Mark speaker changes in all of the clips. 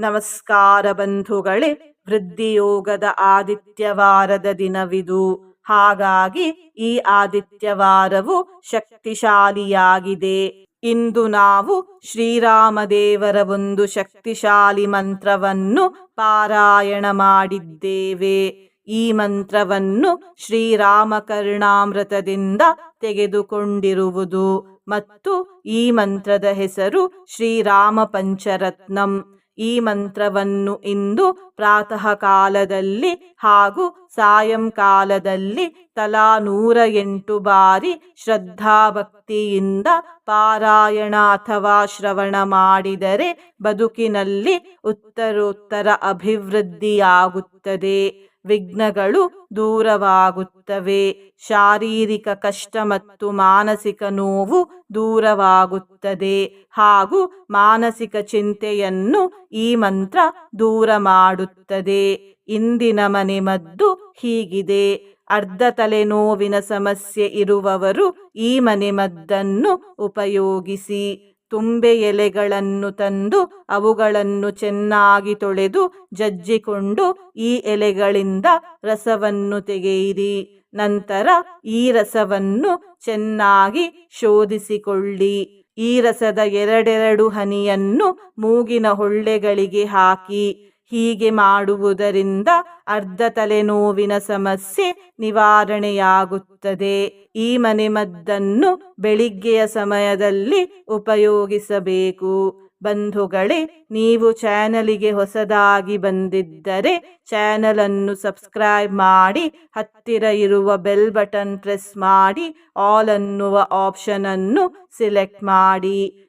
Speaker 1: ನಮಸ್ಕಾರ ಬಂಧುಗಳೇ, ವೃದ್ಧಿಯೋಗದ ಆದಿತ್ಯವಾರದ ದಿನವಿದು. ಹಾಗಾಗಿ ಈ ಆದಿತ್ಯವಾರವು ಶಕ್ತಿಶಾಲಿಯಾಗಿದೆ. ಇಂದು ನಾವು ಶ್ರೀರಾಮದೇವರ ಒಂದು ಶಕ್ತಿಶಾಲಿ ಮಂತ್ರವನ್ನು ಪಾರಾಯಣ ಮಾಡಿದ್ದೇವೆ. ಈ ಮಂತ್ರವನ್ನು ಶ್ರೀರಾಮಕರ್ಣಾಮೃತದಿಂದ ತೆಗೆದುಕೊಂಡಿರುವುದು ಮತ್ತು ಈ ಮಂತ್ರದ ಹೆಸರು ಶ್ರೀರಾಮ ಪಂಚರತ್ನಂ. ಈ ಮಂತ್ರವನ್ನು ಇಂದು ಪ್ರಾತಃ ಕಾಲದಲ್ಲಿ ಹಾಗೂ ಸಾಯಂಕಾಲದಲ್ಲಿ ತಲಾ ನೂರ ಎಂಟು ಬಾರಿ ಶ್ರದ್ಧಾಭಕ್ತಿಯಿಂದ ಪಾರಾಯಣ ಅಥವಾ ಶ್ರವಣ ಮಾಡಿದರೆ ಬದುಕಿನಲ್ಲಿ ಉತ್ತರೋತ್ತರ ಅಭಿವೃದ್ಧಿಯಾಗುತ್ತದೆ. ವಿಘ್ನಗಳು ದೂರವಾಗುತ್ತವೆ. ಶಾರೀರಿಕ ಕಷ್ಟ ಮತ್ತು ಮಾನಸಿಕ ನೋವು ದೂರವಾಗುತ್ತದೆ ಹಾಗೂ ಮಾನಸಿಕ ಚಿಂತೆಯನ್ನು ಈ ಮಂತ್ರ ದೂರ ಮಾಡುತ್ತದೆ. ಇಂದಿನ ಮನೆಮದ್ದು ಹೀಗಿದೆ. ಅರ್ಧ ತಲೆನೋವಿನ ಸಮಸ್ಯೆ ಇರುವವರು ಈ ಮನೆಮದ್ದನ್ನು ಉಪಯೋಗಿಸಿ. ತುಂಬೆ ಎಲೆಗಳನ್ನು ತಂದು ಅವುಗಳನ್ನು ಚೆನ್ನಾಗಿ ತೊಳೆದು ಜಜ್ಜಿಕೊಂಡು ಈ ಎಲೆಗಳಿಂದ ರಸವನ್ನು ತೆಗೆಯಿರಿ. ನಂತರ ಈ ರಸವನ್ನು ಚೆನ್ನಾಗಿ ಶೋಧಿಸಿಕೊಳ್ಳಿ. ಈ ರಸದ ಎರಡೆರಡು ಹನಿಯನ್ನು ಮೂಗಿನ ಹೊಳ್ಳೆಗಳಿಗೆ ಹಾಕಿ. ಹೀಗೆ ಮಾಡುವುದರಿಂದ ಅರ್ಧ ತಲೆನೋವಿನ ಸಮಸ್ಯೆ ನಿವಾರಣೆಯಾಗುತ್ತದೆ. ಈ ಮನೆಮದ್ದನ್ನು ಬೆಳಿಗ್ಗೆಯ ಸಮಯದಲ್ಲಿ ಉಪಯೋಗಿಸಬೇಕು. ಬಂಧುಗಳೇ, ನೀವು ಚಾನಲಿಗೆ ಹೊಸದಾಗಿ ಬಂದಿದ್ದರೆ ಚಾನಲನ್ನು ಸಬ್ಸ್ಕ್ರೈಬ್ ಮಾಡಿ, ಹತ್ತಿರ ಇರುವ ಬೆಲ್ ಬಟನ್ ಪ್ರೆಸ್ ಮಾಡಿ, ಆಲ್ ಅನ್ನುವ ಆಪ್ಷನನ್ನು ಸಿಲೆಕ್ಟ್ ಮಾಡಿ.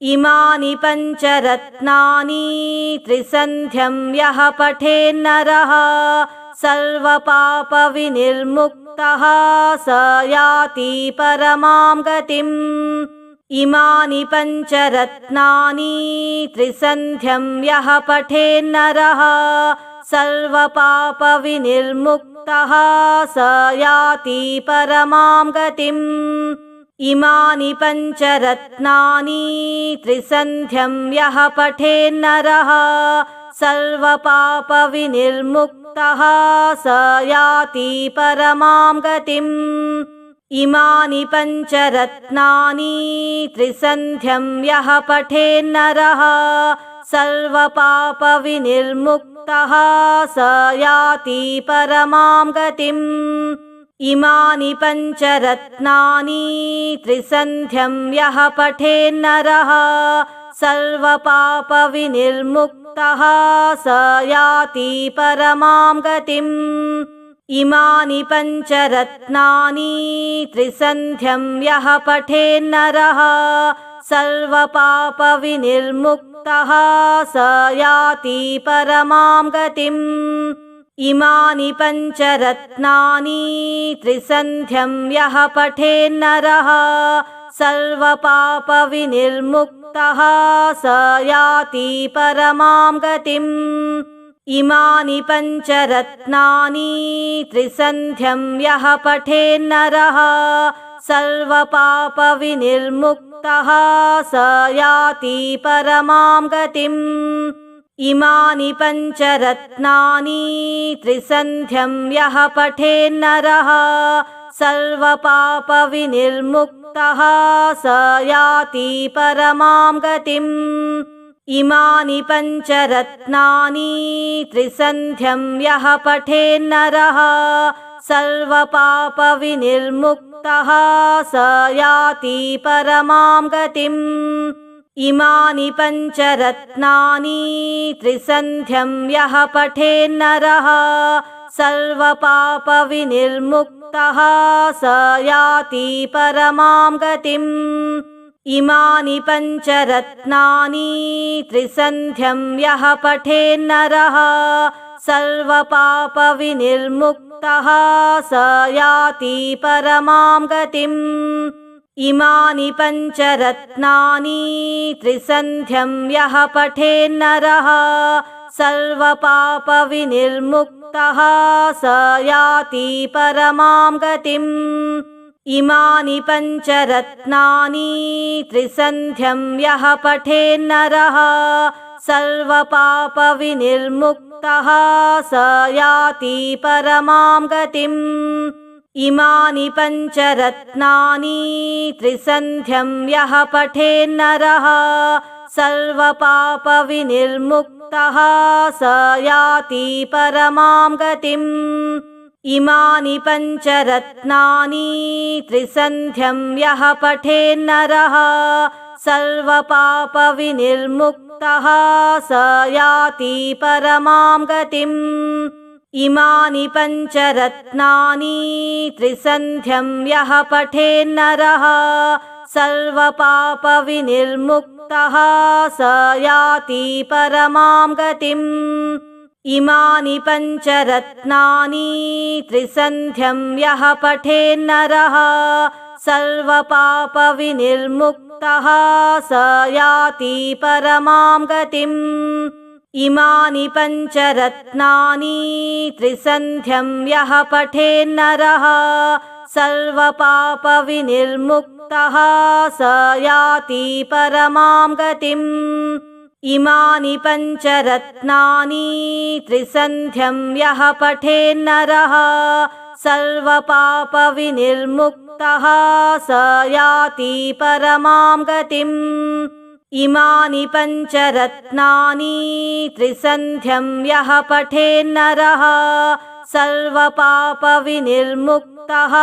Speaker 2: इमानि पञ्चरत्नानि त्रिसन्ध्यं यः पठेन्नरः सर्वपापविनिर्मुक्तः स याति परमां गतिम्। इमानि पञ्चरत्नानि त्रिसन्ध्यं यः पठेन्नरः सर्वपापविनिर्मुक्तः स याति परमां गतिम् इमानि पञ्चरत्नानि त्रिसन्ध्यं यः पठेन्नरः सर्वपापविनिर्मुक्तः स याति परमां गतिम्। इमानि पञ्चरत्नानि त्रिसन्ध्यं यः पठेन्नरः सर्वपापविनिर्मुक्तः स याति परमां गतिम् इमानि पञ्चरत्नानि त्रिसन्ध्यं यः पठेन्नरः सर्वपापविनिर्मुक्तः स याति परमां गतिम्। इमानि पञ्चरत्नानि त्रिसन्ध्यं यः पठेन्नरः सर्वपापविनिर्मुक्तः स याति परमां गतिम् इमानि पञ्चरत्नानि त्रिसन्ध्यं यः पठेन्नरः सर्वपापविनिर्मुक्तः स याति परमां गतिम्। इमानि पञ्चरत्नानि त्रिसन्ध्यं यः पठेन्नरः सर्वपापविनिर्मुक्तः स याति परमां गतिम् इमानि पञ्चरत्नानि त्रिसन्ध्यं यः पठेन्नरः सर्वपापविनिर्मुक्तः स याति परमां गतिम्। इमानि पञ्चरत्नानि त्रिसन्ध्यं यः पठेन्नरः सर्वपापविनिर्मुक्तः स याति परमां गतिम् इमानि पञ्चरत्नानि त्रिसन्ध्यं यः पठेन्नरः सर्वपापविनिर्मुक्तः स याति परमां गतिम्। इमानि पञ्चरत्नानि त्रिसन्ध्यं यः पठेन्नरः सर्वपापविनिर्मुक्तः स याति परमां गतिम् इमानि पञ्चरत्नानि त्रिसन्ध्यं यः पठेन्नरः सर्वपापविनिर्मुक्तः स याति परमां गतिम्। इमानि पञ्चरत्नानि त्रिसन्ध्यं यः पठेन्नरः सर्वपापविनिर्मुक्तः स याति परमां गतिम् इमानि पञ्चरत्नानि त्रिसन्ध्यं यः पठेन्नरः सर्वपापविनिर्मुक्तः स याति परमां गतिम्। इमानि पञ्चरत्नानि त्रिसन्ध्यं यः पठेन्नरः सर्वपापविनिर्मुक्तः स याति परमां गतिम् इमानि पञ्चरत्नानि त्रिसन्ध्यं यः पठेन्नरः सर्वपापविनिर्मुक्तः स याति परमां गतिम्। इमानि पञ्चरत्नानि त्रिसन्ध्यं यः पठेन्नरः सर्वपापविनिर्मुक्तः स याति परमां गतिम् इमानि पञ्चरत्नानि त्रिसन्ध्यं यः पठेन्नरः सर्वपापविनिर्मुक्तः स याति परमां गतिम्। इमानि पञ्चरत्नानि त्रिसन्ध्यं यः पठेन्नरः सर्वपापविनिर्मुक्तः स याति परमां गतिम् इमानि पञ्चरत्नानि त्रिसन्ध्यं यः पठेन्नरः सर्वपापविनिर्मुक्तः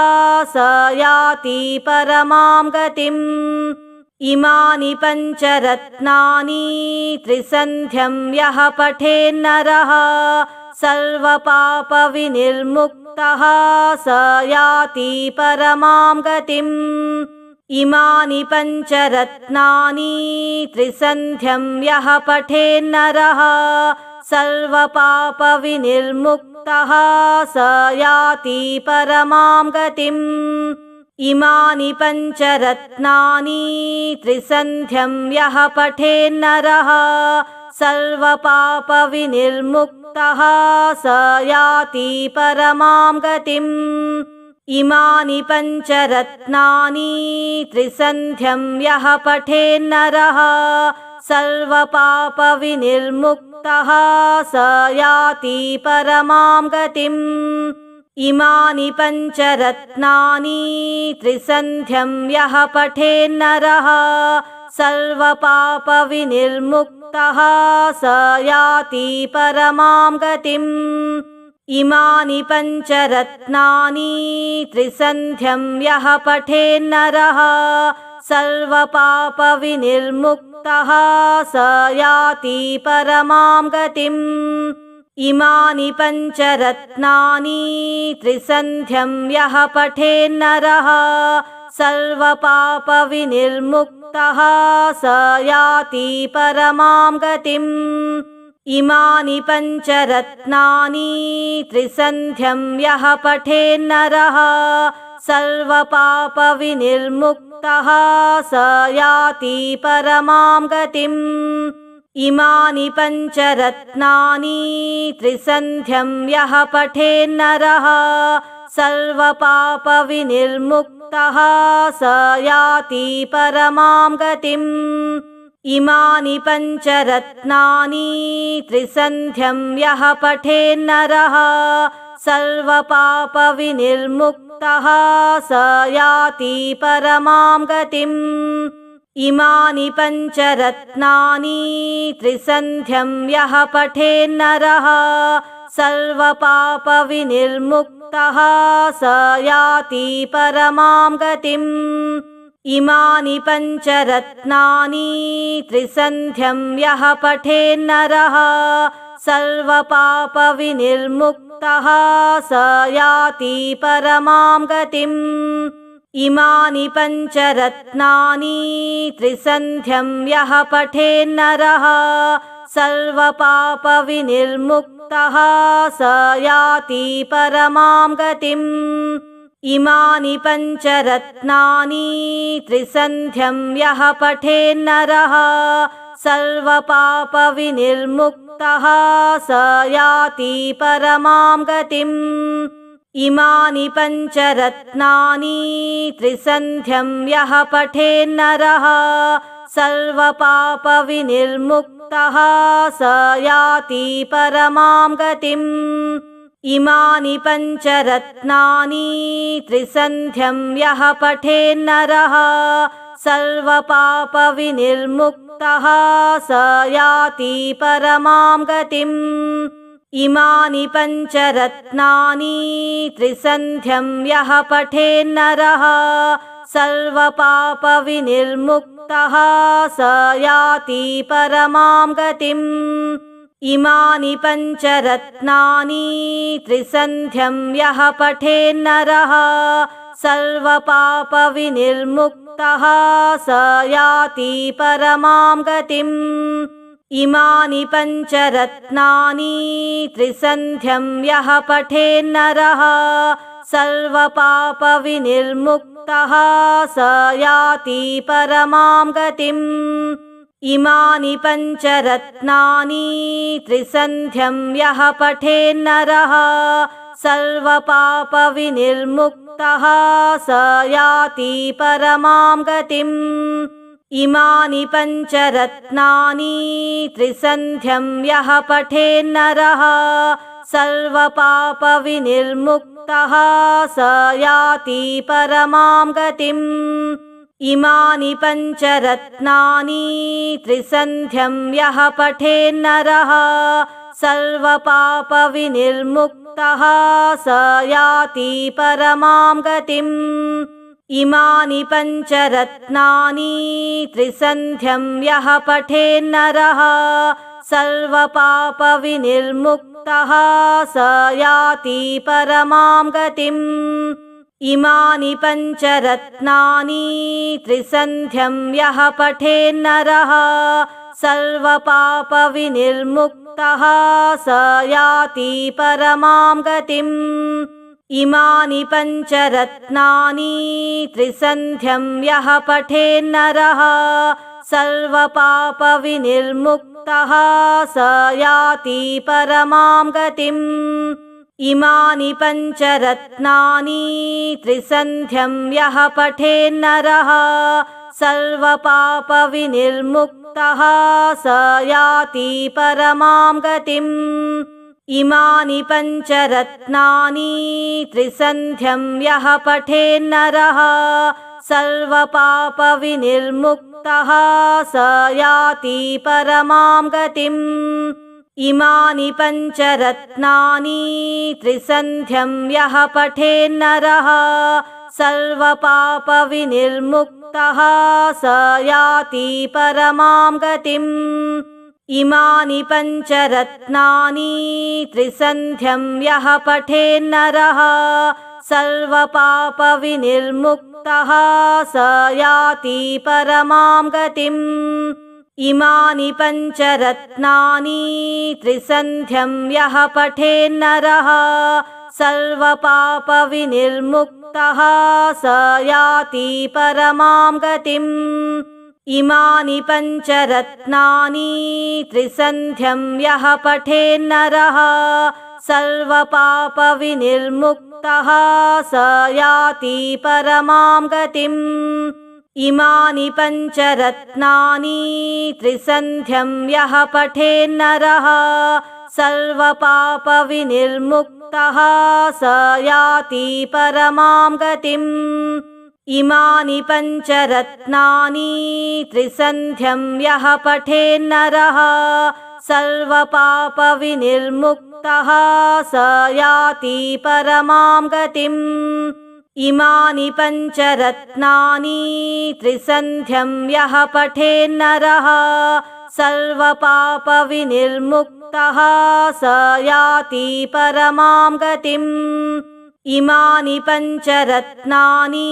Speaker 2: स याति परमां गतिम्। इमानि पञ्चरत्नानि त्रिसन्ध्यं यः पठेन्नरः सर्वपापविनिर्मुक्तः स याति परमां गतिम् इमानि पञ्चरत्नानि त्रिसन्ध्यं यः पठेन्नरः सर्वपापविनिर्मुक्तः स याति परमां गतिम्। इमानि पञ्चरत्नानि त्रिसन्ध्यं यः पठेन्नरः सर्वपापविनिर्मुक्तः स याति परमां गतिम् इमानि पञ्चरत्नानि त्रिसन्ध्यं यः पठेन्नरः सर्वपापविनिर्मुक्तः स याति परमां गतिम्। इमानि पञ्चरत्नानि त्रिसन्ध्यं यः पठेन्नरः सर्वपापविनिर्मुक्तः स याति परमां गतिम् इमानि पञ्चरत्नानि त्रिसन्ध्यं यः पठेन्नरः सर्वपापविनिर्मुक्तः स याति परमां गतिम्। इमानि पञ्चरत्नानि त्रिसन्ध्यं यः पठेन्नरः सर्वपापविनिर्मुक्तः स याति परमां गतिम् इमानि पञ्चरत्नानि त्रिसन्ध्यं यः पठेन्नरः सर्वपापविनिर्मुक्तः स याति परमां गतिम्। इमानि पञ्चरत्नानि त्रिसन्ध्यं यः पठेन्नरः सर्वपापविनिर्मुक्तः स याति परमां गतिम् इमानि पञ्चरत्नानि त्रिसन्ध्यं यः पठेन्नरः सर्वपापविनिर्मुक्तः स याति परमां गतिम्। इमानि पञ्चरत्नानि त्रिसन्ध्यं यः पठेन्नरः सर्वपापविनिर्मुक्तः स याति परमां गतिम् इमानि पञ्चरत्नानि त्रिसन्ध्यं यः पठेन्नरः सर्वपापविनिर्मुक्तः स याति परमां गतिम्। इमानि पञ्चरत्नानि त्रिसन्ध्यं यः पठेन्नरः सर्वपापविनिर्मुक्तः निर्मुक्तः स याति परमां गतिम् इमानि पञ्चरत्नानि त्रिसन्ध्यं यः पठेन्नरः सर्वपापविनिर्मुक्तः स याति परमां गतिम्। इमानि पञ्चरत्नानि त्रिसन्ध्यं यः पठेन्नरः सर्वपापविनिर्मुक्तः स याति परमां गतिम् इमानि पञ्चरत्नानि त्रिसन्ध्यं यः पठेन्नरः सर्वपापविनिर्मुक्तः स याति परमां गतिम्। इमानि पञ्चरत्नानि त्रिसन्ध्यं यः पठेन्नरः सर्वपापविनिर्मुक्तः स याति परमां गतिम् इमानि पञ्चरत्नानि त्रिसन्ध्यं यः पठेन्नरः सर्वपापविनिर्मुक्तः स याति परमां गतिम्। इमानि पञ्चरत्नानि त्रिसन्ध्यं यः पठेन्नरः सर्वपापविनिर्मुक्तः स याति परमां गतिम् इमानि पञ्चरत्नानि त्रिसन्ध्यं यः पठेन्नरः सर्वपापविनिर्मुक्तः स याति परमां गतिम्। इमानि पञ्चरत्नानि त्रिसन्ध्यं यः पठेन्नरः सर्वपापविनिर्मुक्तः स याति परमां गतिम् इमानि पञ्चरत्नानि त्रिसन्ध्यं यः पठेन्नरः सर्वपापविनिर्मुक्तः स याति परमां गतिम्। इमानि पञ्चरत्नानि त्रिसन्ध्यं यः पठेन्नरः सर्वपापविनिर्मुक्तः स याति परमां गतिम् इमानि पञ्चरत्नानि त्रिसन्ध्यं यः पठेन्नरः सर्वपापविनिर्मुक्तः स याति परमां गतिम्। इमानि पञ्चरत्नानि त्रिसन्ध्यं यः पठेन्नरः सर्वपापविनिर्मुक्तः स याति परमां गतिम् इमानि पञ्चरत्नानि त्रिसन्ध्यं यः पठेन्नरः सर्वपापविनिर्मुक्तः स याति परमां गतिम्। इमानि पञ्चरत्नानि त्रिसन्ध्यं यः पठेन्नरः सर्वपापविनिर्मुक्तः स याति परमां गतिम् इमानि पञ्चरत्नानि त्रिसन्ध्यं यः पठेन्नरः सर्वपापविनिर्मुक्तः स याति परमां गतिम्। इमानि पञ्चरत्नानि त्रिसन्ध्यं यः पठेन्नरः सर्वपापविनिर्मुक्तः स याति परमां गतिम् इमानि पञ्चरत्नानि त्रिसन्ध्यं यः पठेन्नरः सर्वपापविनिर्मुक्तः स याति परमां गतिम्। इमानि पञ्चरत्नानि त्रिसन्ध्यं यः पठेन्नरः सर्वपापविनिर्मुक्तः स याति परमां गतिम् इमानि पञ्चरत्नानि त्रिसन्ध्यं यः पठेन्नरः सर्वपापविनिर्मुक्तः स याति परमां गतिम्। इमानि पञ्चरत्नानि त्रिसन्ध्यं यः पठेन्नरः सर्वपापविनिर्मुक्तः स याति परमां गतिम् इमानि पञ्चरत्नानि त्रिसन्ध्यं यः पठेन्नरः सर्वपापविनिर्मुक्तः स याति परमां गतिम्। इमानि पञ्चरत्नानि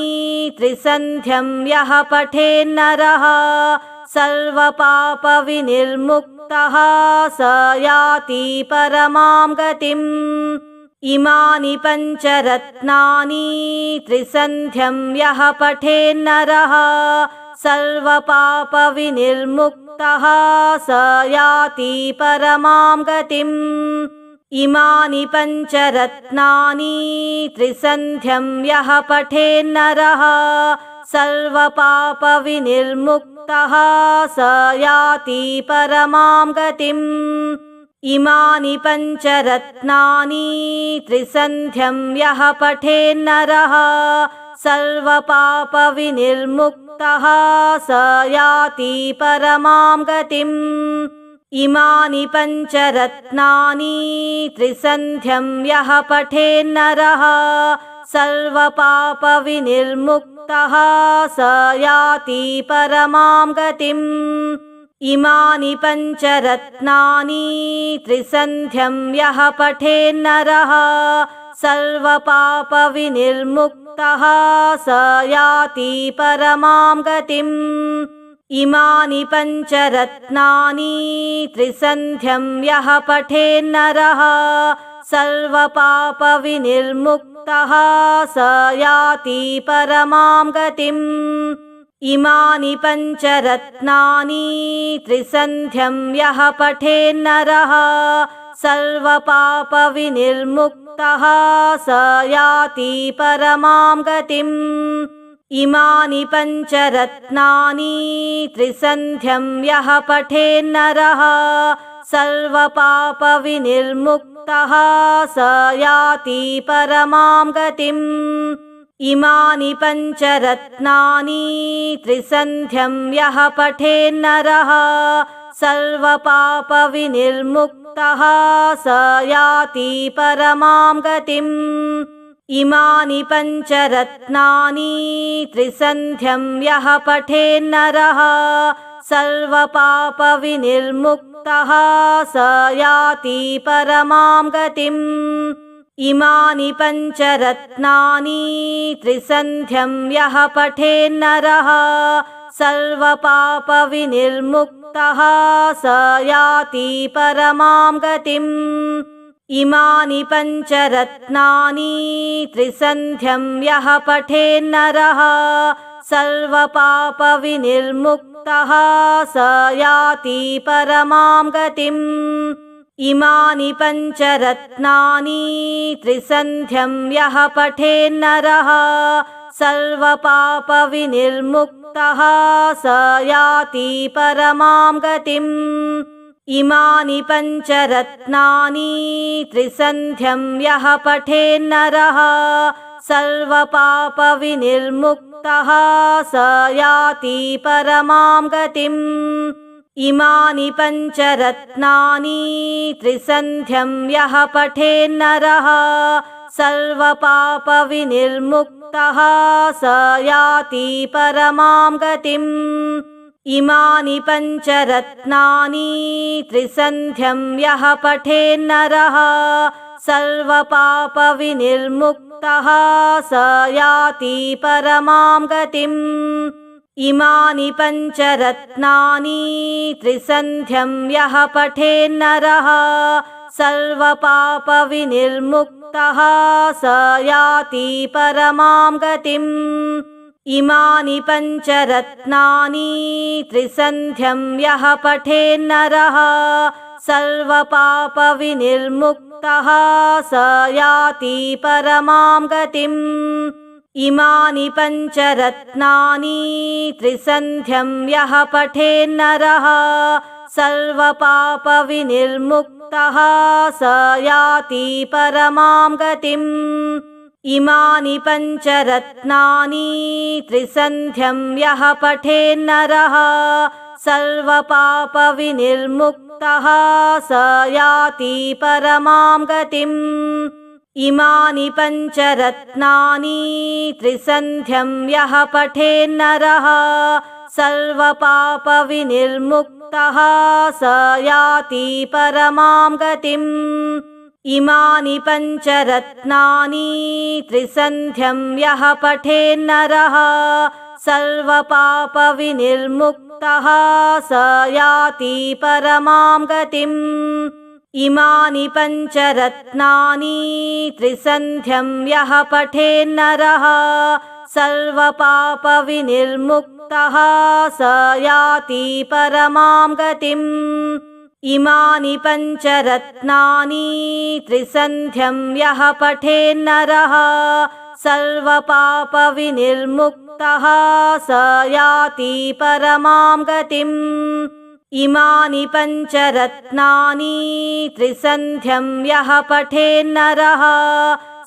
Speaker 2: त्रिसन्ध्यं यः पठेन्नरः सर्वपापविनिर्मुक्तः निर्मुक्तः स याति परमां गतिम् इमानि पञ्चरत्नानि त्रिसन्ध्यं यः पठेन्नरः सर्वपापविनिर्मुक्तः स याति परमां गतिम्। इमानि पञ्चरत्नानि त्रिसन्ध्यं यः पठेन्नरः सर्वपापविनिर्मुक्तः स याति परमां गतिम् इमानि पञ्चरत्नानि त्रिसन्ध्यं यः पठेन्नरः सर्वपापविनिर्मुक्तः स याति परमां गतिम्। इमानि पञ्चरत्नानि त्रिसन्ध्यं यः पठेन्नरः सर्वपापविनिर्मुक्तः स याति परमां गतिम् इमानि पञ्चरत्नानि त्रिसन्ध्यं यः पठेन्नरः सर्वपापविनिर्मुक्तः स याति परमां गतिम्। इमानि पञ्चरत्नानि त्रिसन्ध्यं यः पठेन्नरः सर्वपापविनिर्मुक्तः स याति परमां गतिम् इमानि पञ्चरत्नानि त्रिसन्ध्यं यः पठेन्नरः सर्वपापविनिर्मुक्तः स याति परमां गतिम्। इमानि पञ्चरत्नानि त्रिसन्ध्यं यः पठेन्नरः सर्वपापविनिर्मुक्तः स याति परमां गतिम् इमानि पञ्चरत्नानि त्रिसन्ध्यं यः पठेन्नरः सर्वपापविनिर्मुक्तः स याति परमां गतिम्। इमानि पञ्चरत्नानि त्रिसन्ध्यं यः पठेन्नरः सर्वपापविनिर्मुक्तः स याति परमां गतिम् इमानि पञ्चरत्नानि त्रिसन्ध्यं यः पठेन्नरः सर्वपापविनिर्मुक्तः स याति परमां गतिम्। इमानि पञ्चरत्नानि त्रिसन्ध्यं यः पठेन्नरः सर्वपापविनिर्मुक्तः स याति परमां गतिम् इमानि पञ्चरत्नानि त्रिसन्ध्यं यः पठेन्नरः सर्वपापविनिर्मुक्तः स याति परमां गतिम्। इमानि पञ्चरत्नानि त्रिसन्ध्यं यः पठेन्नरः सर्वपापविनिर्मुक्तः स याति परमां गतिम् इमानि पञ्चरत्नानि त्रिसन्ध्यं यः पठेन्नरः सर्वपापविनिर्मुक्तः स याति परमां गतिम्। इमानि पञ्चरत्नानि त्रिसन्ध्यं यः पठेन्नरः सर्वपापविनिर्मुक्तः स याति परमां गतिम् इमानि पञ्चरत्नानि त्रिसन्ध्यं यः पठेन्नरः सर्वपापविनिर्मुक्तः स याति परमां गतिम्। इमानि पञ्चरत्नानि त्रिसन्ध्यं यः पठेन्नरः सर्वपापविनिर्मुक्तः स याति परमां गतिम् इमानि पञ्चरत्नानि त्रिसन्ध्यं यः पठेन्नरः सर्वपापविनिर्मुक्तः स याति परमां गतिम्। इमानि पञ्चरत्नानि त्रिसन्ध्यं यः पठेन्नरः सर्वपापविनिर्मुक्तः स याति परमां गतिम् इमानि पञ्चरत्नानि त्रिसन्ध्यं यः पठेन्नरः सर्वपापविनिर्मुक्तः स याति परमां गतिम्। इमानि पञ्चरत्नानि त्रिसन्ध्यं यः पठेन्नरः सर्वपापविनिर्मुक्तः स याति परमां गतिम् इमानि पञ्चरत्नानि त्रिसन्ध्यं यः पठेन्नरः सर्वपापविनिर्मुक्तः स याति परमां गतिम्। इमानि पञ्चरत्नानि त्रिसन्ध्यं यः पठेन्नरः सर्वपापविनिर्मुक्तः स याति परमां गतिम् इमानि पञ्चरत्नानि त्रिसन्ध्यं यः पठेन्नरः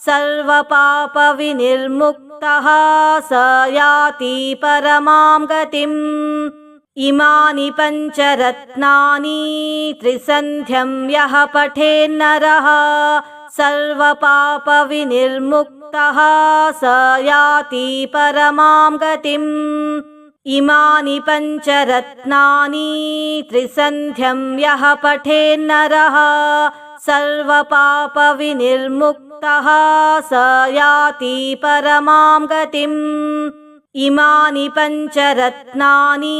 Speaker 2: सर्वपापविनिर्मुक्तः स याति परमां गतिम्। इमानि पञ्चरत्नानि त्रिसन्ध्यं यः पठेन्नरः सर्वपापविनिर्मुक्तः स याति परमां गतिम् इमानि पञ्चरत्नानि त्रिसन्ध्यं यः पठेन्नरः सर्वपापविनिर्मुक्तः स याति परमां गतिम्। इमानि पञ्चरत्नानि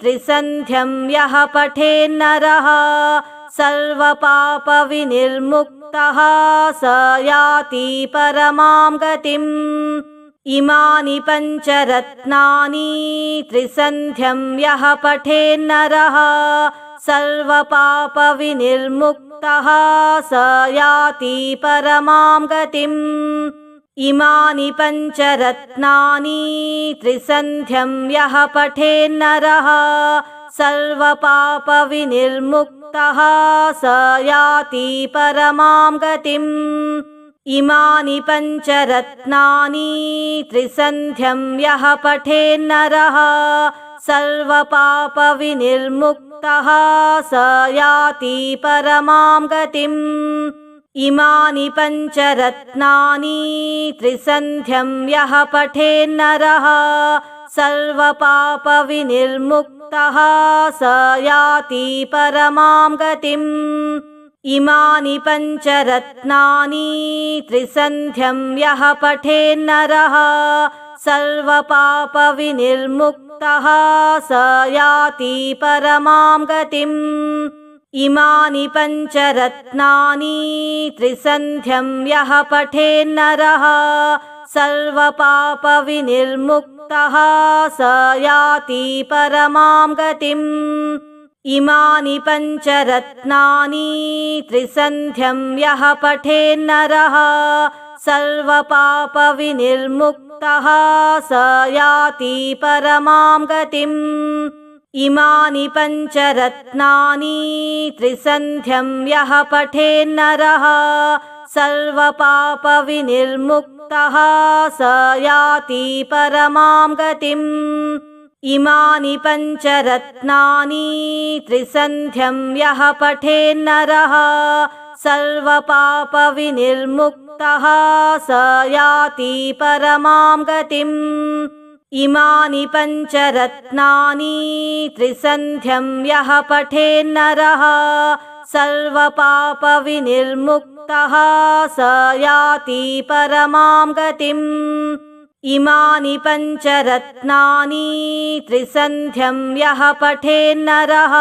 Speaker 2: त्रिसन्ध्यं यः पठेन्नरः सर्वपापविनिर्मुक्तः स याति परमां गतिम् इमानि पञ्चरत्नानि त्रिसन्ध्यं यः पठेन्नरः सर्वपापविनिर्मुक्तः स याति परमां गतिम्। इमानि पञ्चरत्नानि त्रिसन्ध्यं यः पठेन्नरः सर्वपापविनिर्मुक्तः स याति परमां गतिम् इमानि पञ्चरत्नानि त्रिसन्ध्यं यः पठेन्नरः सर्वपापविनिर्मुक्तः स याति परमां गतिम्। इमानि पञ्चरत्नानि त्रिसन्ध्यं यः पठेन्नरः सर्वपापविनिर्मुक्तः स याति परमां गतिम् इमानि पञ्चरत्नानि त्रिसन्ध्यं यः पठेन्नरः सर्वपापविनिर्मुक्तः स याति परमां गतिम्। इमानि पञ्चरत्नानि त्रिसन्ध्यं यः पठेन्नरः सर्वपापविनिर्मुक्तः स याति परमां गतिम् इमानि पञ्चरत्नानि त्रिसन्ध्यं यः पठेन्नरः सर्वपापविनिर्मुक्तः स याति परमां गतिम्। इमानि पञ्चरत्नानि त्रिसन्ध्यं यः पठेन्नरः सर्वपापविनिर्मुक्तः स याति परमां गतिम् इमानि पञ्चरत्नानि त्रिसन्ध्यं यः पठेन्नरः सर्वपापविनिर्मुक्तः स याति परमां गतिम्। इमानि पञ्चरत्नानि त्रिसन्ध्यं यः पठेन्नरः सर्वपापविनिर्मुक्तः स याति परमां गतिम् इमानि पञ्चरत्नानि त्रिसन्ध्यं यः पठेन्नरः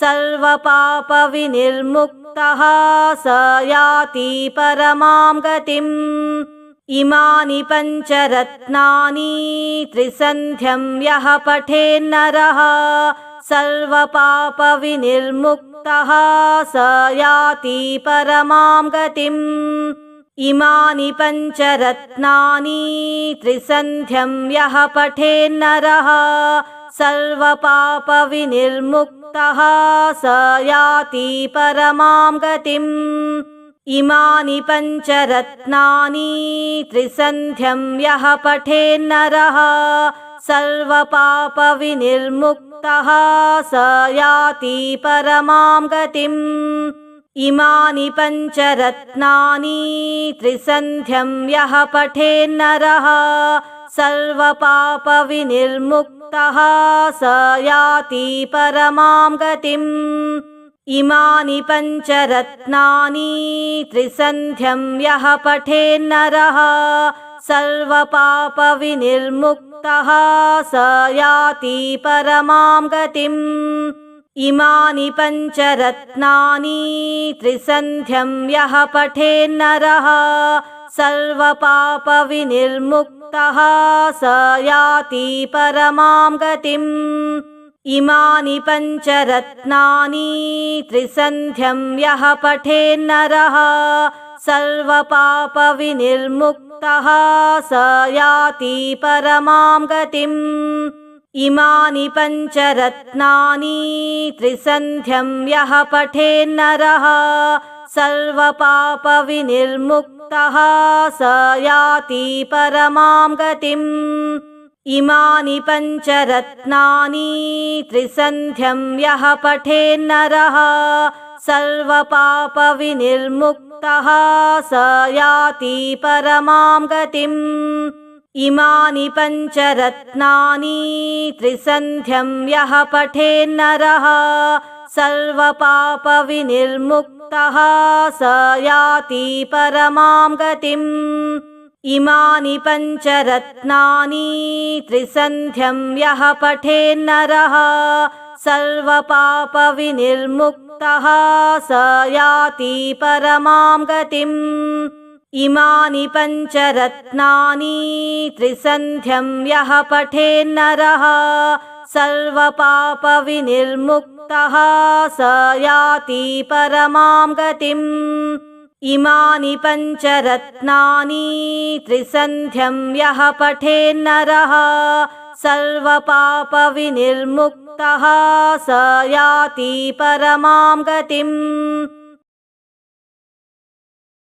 Speaker 2: सर्वपापविनिर्मुक्तः स याति परमां गतिम्। इमानि पञ्चरत्नानि त्रिसन्ध्यं यः पठेन्नरः सर्वपापविनिर्मुक्तः स याति परमां गतिम् इमानि पञ्चरत्नानि त्रिसन्ध्यं यः पठेन्नरः सर्वपापविनिर्मुक्तः स याति परमां गतिम्। इमानि पञ्चरत्नानि त्रिसन्ध्यं यः पठेन्नरः सर्वपापविनिर्मुक्तः स याति परमां गतिम् इमानि पञ्चरत्नानि त्रिसन्ध्यं यः पठेन्नरः सर्वपापविनिर्मुक्तः स याति परमां गतिम्। इमानि पञ्चरत्नानि त्रिसन्ध्यं यः पठेन्नरः सर्वपापविनिर्मुक्तः विनिर्मुक्तः स याति परमां गतिम् इमानि पञ्चरत्नानि त्रिसन्ध्यं यः पठेन्नरः सर्वपापविनिर्मुक्तः स याति परमां गतिम्। इमानि पञ्चरत्नानि त्रिसन्ध्यं यः पठेन्नरः सर्वपापविनिर्मुक्तः स याति परमां गतिम् इमानि पञ्चरत्नानि त्रिसन्ध्यं यः पठेन्नरः सर्वपापविनिर्मुक्तः स याति परमां गतिम्। इमानि पञ्चरत्नानि त्रिसन्ध्यं यः पठेन्नरः सर्वपापविनिर्मुक्तः स याति परमां गतिम् इमानि पञ्चरत्नानि त्रिसन्ध्यं यः पठेन्नरः सर्वपापविनिर्मुक्तः स याति परमां गतिम्। इमानि पञ्चरत्नानि त्रिसन्ध्यं यः पठेन्नरः सर्वपापविनिर्मुक्तः स याति परमां गतिम् इमानि पञ्चरत्नानि त्रिसन्ध्यं यः पठेन्नरः सर्वपापविनिर्मुक्तः स याति परमां गतिम्। इमानि पञ्चरत्नानि त्रिसन्ध्यं यः पठेन्नरः सर्वपापविनिर्मुक्तः स याति परमां गतिम्